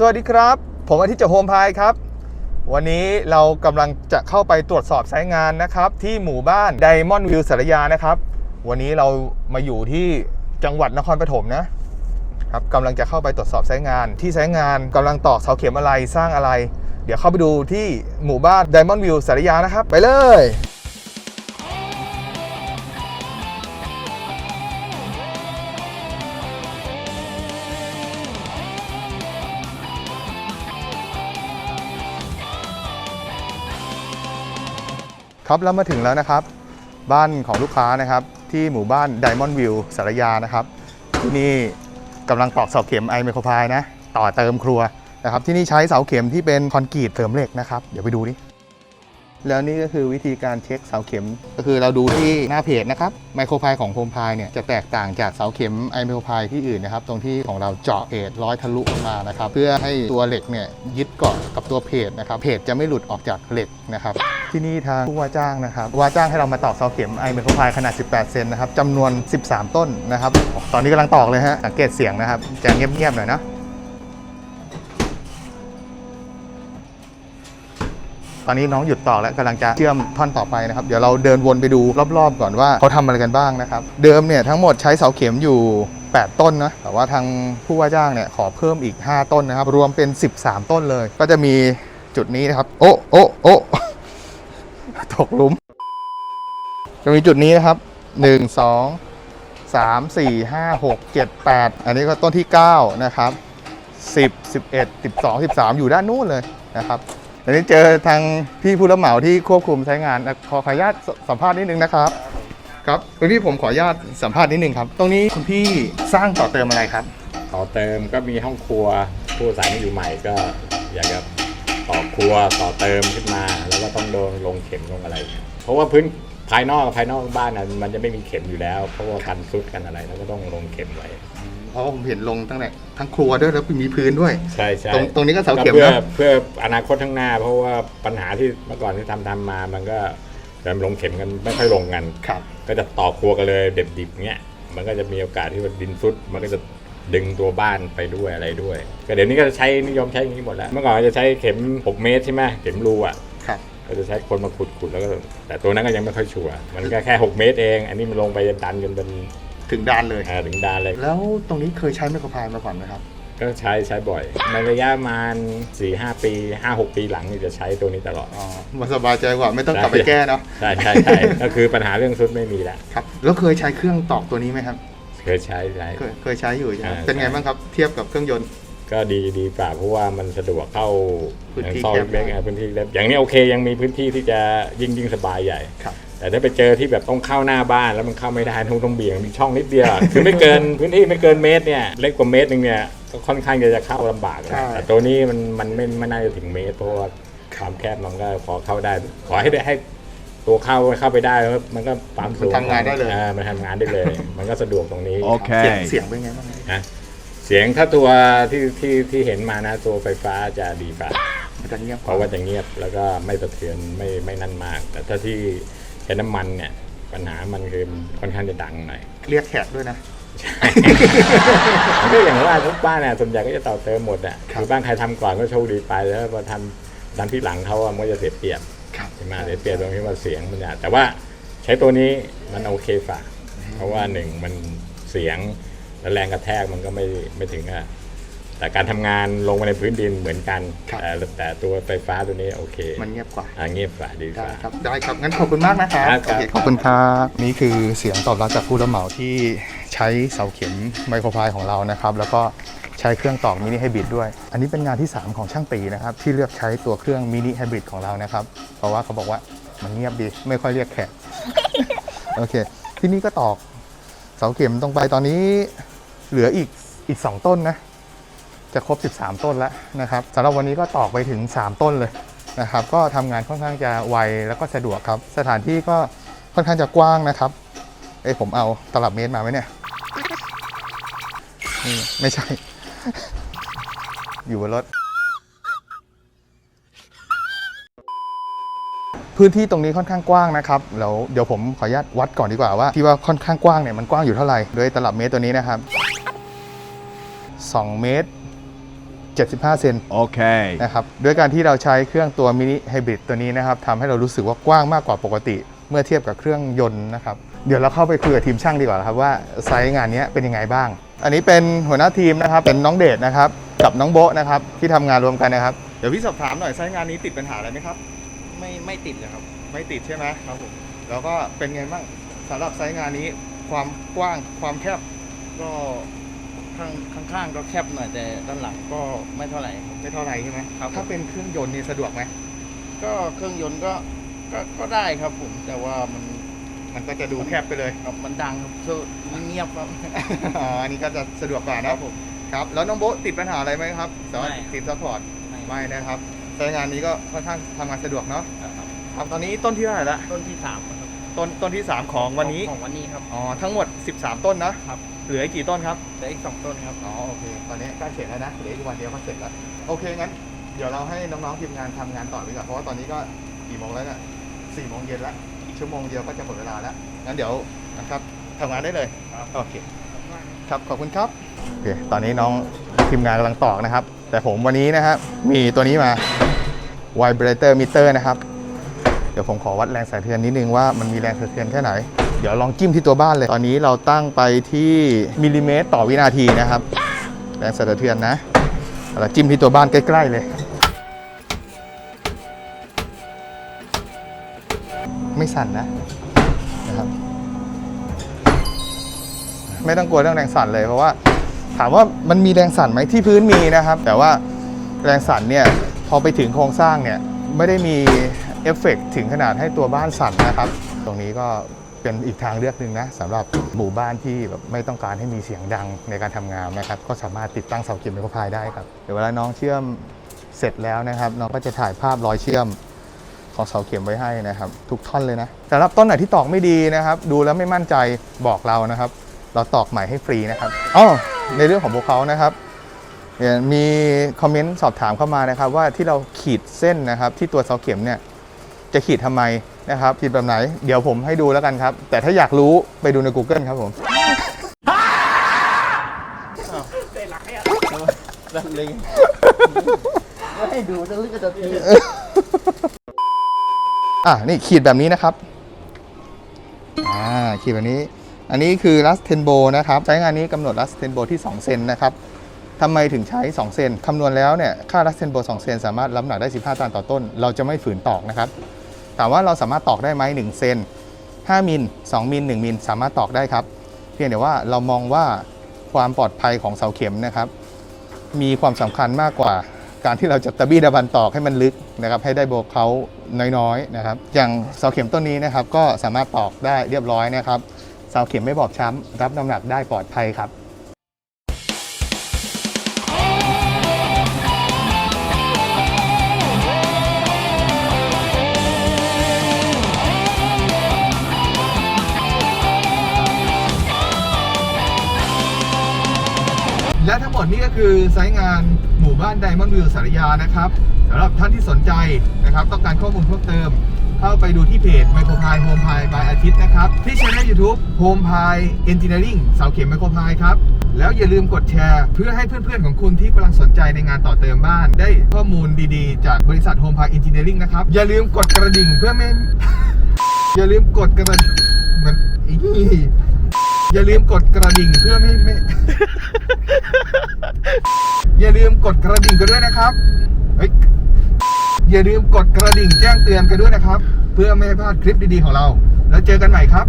สวัสดีครับ ผมอาทิตย์จากโฮมพายครับ วันนี้เรากำลังจะเข้าไปตรวจสอบไซต์งานนะครับ ที่หมู่บ้านไดมอนด์วิวสารยานะครับ วันนี้เรามาอยู่ที่จังหวัดนครปฐมนะครับกำลังจะเข้าไปตรวจสอบไซต์งาน ที่ไซต์งานกำลังตอกเสาเข็มอะไรสร้างอะไร เดี๋ยวเข้าไปดูที่หมู่บ้านไดมอนด์วิวสารยานะครับ ไปเลย ครับเรามาถึงแล้วนะครับ บ้านของลูกค้านะครับ ที่หมู่บ้าน Diamond View สารยานะครับ ที่นี่กำลังตอกเสาเข็มไอไมโครพายนะ ต่อเติมครัวนะครับ ที่นี่ใช้เสาเข็มที่เป็นคอนกรีตเสริมเหล็กนะครับ เดี๋ยวไปดูดิแล้วนี่ก็คือวิธีการเช็คเสาเข็ม ก็คือเราดูที่หน้าเพจนะครับไมโครพายของโฮมพายเนี่ยจะแตกต่างจากเสาเข็มไอไมโครพายที่อื่นนะครับ ตรงที่ของเราเจาะเพจร้อยทะลุออกมานะครับ เพื่อให้ตัวเหล็กเนี่ยยึดเกาะกับตัวเพจนะครับเพจจะไม่หลุดออกจากเหล็กนะครับ ที่นี่ทางผู้ว่าจ้างนะครับ ว่าจ้างให้เรามาตอกเสาเข็มไอไมโครพายขนาด 18 เซนนะครับจำนวน 13 ต้นนะครับ ตอนนี้กำลังตอกเลยฮะ สังเกตเสียงนะครับจะเงียบๆหน่อยนะตอนนี้น้องหยุดตอกแล้วกำลังจะเชื่อมท่อนต่อไปนะครับ เดี๋ยวเราเดินวนไปดูรอบๆก่อนว่าเขาทำอะไรกันบ้างนะครับ เดิมเนี่ยทั้งหมดใช้เสาเข็มอยู่ 8 ต้นนะแต่ว่าทางผู้ว่าจ้างเนี่ยขอเพิ่มอีก 5 ต้นนะครับ รวมเป็น 13 ต้นเลย ก็จะมีจุดนี้นะครับ โอ้โอ้โอ้ ตกหลุม จะมีจุดนี้นะครับ1 2 3 4 5 6 7 8อันนี้ก็ต้นที่9นะครับ10 11 12 13อยู่ด้านนู้นเลยนะครับอันนี้เจอทางพี่ผู้รับเหมาที่ควบคุมใช้งานขอขออนุญาตสัมภาษณ์นิดนึงนะครับครับคุณพี่ผมขออนุญาตสัมภาษณ์นิดนึงครับ ตรงนี้คุณพี่สร้างต่อเติมอะไรครับ ต่อเติมก็มีห้องครัวผู้อาศัยมาอยู่ใหม่ก็อยากจะ ต่อครัวต่อเติมขึ้นมา แล้วก็ต้องโดนลงเข็มลงอะไร เพราะว่าพื้นภายนอกภายนอกบ้านน่ะมันจะไม่มีเข็มอยู่แล้ว เพราะว่ากันซุดกันอะไรแล้วก็ต้องลงเข็มไว้ เพราะว่าผมเห็นลงตั้งแต่ทั้งครัวด้วยแล้วมีพื้นด้วย ใช่ใช่ตรงตรงนี้ก็เสาเข็มเพื่อนะเพื่ออนาคตข้างหน้า เพราะว่าปัญหาที่เมื่อก่อนที่ทำทำมามันก็จะลงเข็มกันไม่ค่อยลงกัน ครับ ก็จะต่อครัวกันเลยเด็บดิบเงี้ย มันก็จะมีโอกาสที่ว่าดินซุด มันก็จะ ดึงตัวบ้านไปด้วยอะไรด้วย ก็เดี๋ยวนี้ก็จะใช้นิยมใช้อย่างนี้หมดแล้ว เมื่อก่อนจะใช้เข็ม 6 เมตรใช่ไหมเข็มรูอะครับก็จะใช้คนมาขุดขุดแล้วก็แต่ตัวนั้นก็ยังไม่ค่อยชัวร์มันก็แค่ 6 เมตรเอง อันนี้มันลงไปจนดันจนเป็นถึงดานเลยอ่าถึงดานเลย แล้วตรงนี้เคยใช้ไมโครพายมาก่อนไหมครับ ก็ใช้ใช้บ่อย ในระยะประมาณ4 5ปี 5 6 ปีหลังนี่จะใช้ตัวนี้ตลอด อ๋อมันสบายใจกว่าไม่ต้องกลับไปแก้เนาะใช่ใช่ใช่ก็คือปัญหาเรื่องซุดไม่มีแล้วครับแล้วเคยใช้เครื่องตอกตัวนี้ไหมครับ เคยใช้ใช้ เคยเคยใช้อยู่ใช่ไหมอ่า เป็นไงบ้างครับเทียบกับเครื่องยนต์ ก็ดีดีกว่าเพราะว่ามันสะดวกเข้าพื้นที่ซอยแคบเล็กๆอะพื้นที่เล็กอย่างนี้โอเคยังมีพื้นที่ที่จะยิ่งยิ่งสบายใหญ่ ครับ แต่ถ้าไปเจอที่แบบต้องเข้าหน้าบ้านแล้วมันเข้าไม่ได้ต้องต้องเบี่ยงมีช่องนิดเดียว คือไม่เกินพื้นที่ไม่เกินเมตรเนี่ยเล็กกว่าเมตรหนึงเนี่ยก็ค่อนข้างจะจะเข้าลำบากใช่ แต่ตัวนี้มันมันไม่ไม่น่าจะถึงเมตรเพราะว่าความแคบมันก็พอเข้าได้ ขอให้ได้ให้ ตัวเข้าเข้าไปได้แล้วมันก็ความสูงมันทำงานได้เลย อ่มันทำงานได้เลย มันก็สะดวกตรงนี้ โอเค เสียงเสียงเป็นไงบ้างครับนะเสียงถ้าตัวที่ที่ที่เห็นมานะ ตัวไฟฟ้าจะดีกว่ามันจะเงียบเพราะว่าจะเงียบแล้วก็ไม่สะเทือนไม่ไม่นั่นมาก แต่ถ้าที่ใช้น้ำมันเนี่ย ปัญหามันคือค่อนข้างจะดังหน่อย เรียกแขกด้วยนะ ก็อย่างว่าทุกบ้านเนี่ยส่วนใหญ่ก็จะต่อเติมหมดอะครับ คือบ้านใครทำก่อนก็โชคดีไปแล้วพอทำทำที่หลังเขาอะมันก็จะเสียเปรียบ ครับใช่ไหมเสียเปรียนตรงที่ว่าเสียงมันจะแต่ว่าใช้ตัวนี้มันโอเคฝ่าเพราะว่าหนึ่งมันเสียงและแรงกระแทกมันก็ไม่ไม่ถึงอะ แต่การทำงานลงมาในพื้นดินเหมือนกันครับแต่แต่ตัวไฟฟ้าตัวนี้โอเคมันเงียบกว่า อ่าเงียบฝ่าดีได้ฝ่า ครับ ได้ครับ งั้นขอบคุณมากนะครับครับโอเคขอบคุณครับนี่คือเสียงตอบรับจากผู้รับเหมาที่ใช้เสาเข็มไมโครพายของเรานะครับ แล้วก็ใช้เครื่องตอกมินิไฮบริดด้วย อันนี้เป็นงานที่ 3 ของช่างตีนะครับ ที่เลือกใช้ตัวเครื่องมินิไฮบริดของเรานะครับ เพราะว่าเขาบอกว่ามันเงียบดี ไม่ค่อยเรียกแขก โอเค ที่นี่ก็ตอกเสาเข็มตรงไปตอนนี้เหลืออีกอีก 2 ต้นนะ จะครบ 13 ต้นแล้วนะครับสำหรับวันนี้ก็ตอกไปถึง 3 ต้นเลยนะครับ ก็ทำงานค่อนข้างจะไวแล้วก็สะดวกครับ สถานที่ก็ค่อนข้างจะกว้างนะครับเอ้ผมเอาตลับเมตรมาไหมเนี่ยนี่ไม่ใช่ อยู่บนรถ พื้นที่ตรงนี้ค่อนข้างกว้างนะครับแล้วเดี๋ยวผมขออนุญาตวัดก่อนดีกว่าว่าที่ว่าค่อนข้างกว้างเนี่ยมันกว้างอยู่เท่าไหร่โดยตลับเมตรตัวนี้นะครับ2เมตร 75 เซน Okay. นะครับด้วยการที่เราใช้เครื่องตัวมินิไฮบริดตัวนี้นะครับทำให้เรารู้สึกว่ากว้างมากกว่าปกติ เมื่อเทียบกับเครื่องยนต์นะครับเดี๋ยวเราเข้าไปคุยกับทีมช่างดีกว่าครับว่าไซส์งานนี้เป็นยังไงบ้าง อันนี้เป็นหัวหน้าทีมนะครับเป็นน้องเดชนะครับกับน้องโบะนะครับที่ทำงานรวมกันนะครับเดี๋ยวพี่สอบถามหน่อยไซส์งานนี้ติดปัญหาอะไรไหมครับ ไม่ไม่ติดเลยครับ ไม่ติดใช่ไหมครับผมแล้วก็เป็นไงบ้างสำหรับไซส์งานนี้ความกว้างความแคบก็ ข้างข้างๆก็แคบหน่อยแต่ด้านหลังก็ไม่เท่าไหร่ครับ ไม่เท่าไหร่ใช่ไหมครับ ถ้าเป็นเครื่องยนต์นี่สะดวกไหมก็เครื่องยนต์ก็ก็ก็ได้ครับผม แต่ว่ามันมันก็จะดูแคบไปเลยครับมันดังครับคือมันเงียบครับ อ๋ออันนี้ก็จะสะดวกกว่าคนะรับผมครับ แล้วน้องโบ๊ทติดปัญหาอะไรไหมครับสำหรับไม่ติดซัพพอร์ตไม่ไม่นะครับใช้งานนี้ก็ค่อนข้างทำงานสะดวกเนาะครับครับตอนนี้ต้นที่เท่าไหร่ละต้นที่สามครับต้นต้นที่ 3 ของวันนี้ของวันนี้ครับ อ๋อทั้งหมด 13 ต้นนะครับ เหลืออีกกี่ต้นครับ เหลืออีกสองต้นครับ อ๋อโอเค ตอนนี้ใกล้เสร็จแล้วนะ เหลืออีกวันเดียวก็เสร็จแล้ว โอเคงั้น เดี๋ยวเราให้น้องๆทีมงานทำงานต่อดีกว่าเพราะว่าตอนนี้ก็กี่โมงแล้วเนี่ยสี่โมงเย็นแล้ว อีกชั่วโมงเดียวก็จะหมดเวลาแล้ว งั้นเดี๋ยวนะครับทำงานได้เลยโอเค ครับ ขอบคุณครับ โอเค ตอนนี้น้องทีมงานกำลังตอกนะครับ แต่ผมวันนี้นะครับ มีตัวนี้มา vibrator meter นะครับ เดี๋ยวผมขอวัดแรงสั่นสะเทือนนิดนึงว่ามันมีแรงสั่นสะเทือนแค่ไหน เดี๋ยวลองจิ้มที่ตัวบ้านเลย ตอนนี้เราตั้งไปที่มิลลิเมตรต่อวินาทีนะครับ แรงสั่นสะเทือนนะ เราจิ้มที่ตัวบ้านใกล้ ๆ เลย ไม่สั่นนะนะครับ ไม่ต้องกลัวเรื่องแรงสั่นเลยเพราะว่า ถามว่ามันมีแรงสั่นไหมที่พื้นมีนะครับ แต่ว่าแรงสั่นเนี่ยพอไปถึงโครงสร้างเนี่ยไม่ได้มีเอฟเฟกต์ถึงขนาดให้ตัวบ้านสั่นนะครับ ตรงนี้ก็ เป็นอีกทางเลือกหนึ่งนะสำหรับหมู่บ้านที่แบบไม่ต้องการให้มีเสียงดังในการทำงานนะครับ ก็สามารถติดตั้งเสาเข็มไมโครพายได้ครับเดี๋ยวเวลาน้องเชื่อมเสร็จแล้วนะครับ น้องก็จะถ่ายภาพรอยเชื่อมของเสาเข็มไว้ให้นะครับ ทุกท่อนเลยนะสำหรับต้นไหนที่ตอกไม่ดีนะครับ ดูแล้วไม่มั่นใจบอกเรานะครับ เราตอกใหม่ให้ฟรีนะครับอ๋อในเรื่องของพวกเขานะครับมีคอมเมนต์สอบถามเข้ามานะครับ ว่าที่เราขีดเส้นนะครับ ที่ตัวเสาเข็มเนี่ย จะขีดทำไมนะครับขีดแบบไหน เดี๋ยวผมให้ดูแล้วกันครับ แต่ถ้าอยากรู้ไปดูใน Google ครับผมเลยไม่ให้ดูจะลึกก็จะตีอะนี่ขีดแบบนี้นะครับอ่าขีดแบบนี้ อันนี้คือลัสเทนโบนะครับ ใช้งานนี้กำหนดลัสเทนโบที่ 2 เซนนะครับทำไมถึงใช้ 2 เซนคำนวณแล้วเนี่ย ค่าลัสเทนโบ2 เซนสามารถรับหนักได้ 15 ตันต่อต้น เราจะไม่ฝืนตอกนะครับ ถามว่าเราสามารถตอกได้ไหม1เซน5มิล2มิล1มิลสามารถตอกได้ครับ เพียงแต่ว่าเรามองว่าความปลอดภัยของเสาเข็มนะครับ มีความสำคัญมากกว่าการที่เราจะตะบี้ตะบันตอกให้มันลึกนะครับ ให้ได้โบกเขาน้อยๆนะครับ อย่างเสาเข็มต้นนี้นะครับ ก็สามารถตอกได้เรียบร้อยนะครับเสาเข็มไม่บอบช้ำรับน้ำหนักได้ปลอดภัยครับ และทั้งหมดนี้ก็คือไซต์งานหมู่บ้านไดมอนด์วิวสารยานะครับสำหรับท่านที่สนใจนะครับ ต้องการข้อมูลเพิ่มเติม เข้าไปดูที่เพจไมโครพายโฮมพายบายอาทิตย์นะครับ ที่ช่องยูทูบโฮมพายเอนจิเนียริ่งเสาเข็มไมโครพายครับ แล้วอย่าลืมกดแชร์ เพื่อให้เพื่อนๆของคุณที่กำลังสนใจในงานต่อเติมบ้าน ได้ข้อมูลดีๆ จากบริษัทโฮมพายเอนจิเนียริ่งนะครับอย่าลืมกดกระดิ่งเพื่อไม่อย่าลืมกดกระดิ่งมือนอี อย่าลืมกดกระดิ่งเพื่อไม่ไม่ อย่าลืมกดกระดิ่งกันด้วยนะครับเฮ้ยอย่าลืมกดกระดิ่งแจ้งเตือนกันด้วยนะครับ เพื่อไม่ให้พลาดคลิปดีๆของเรา แล้วเจอกันใหม่ครับ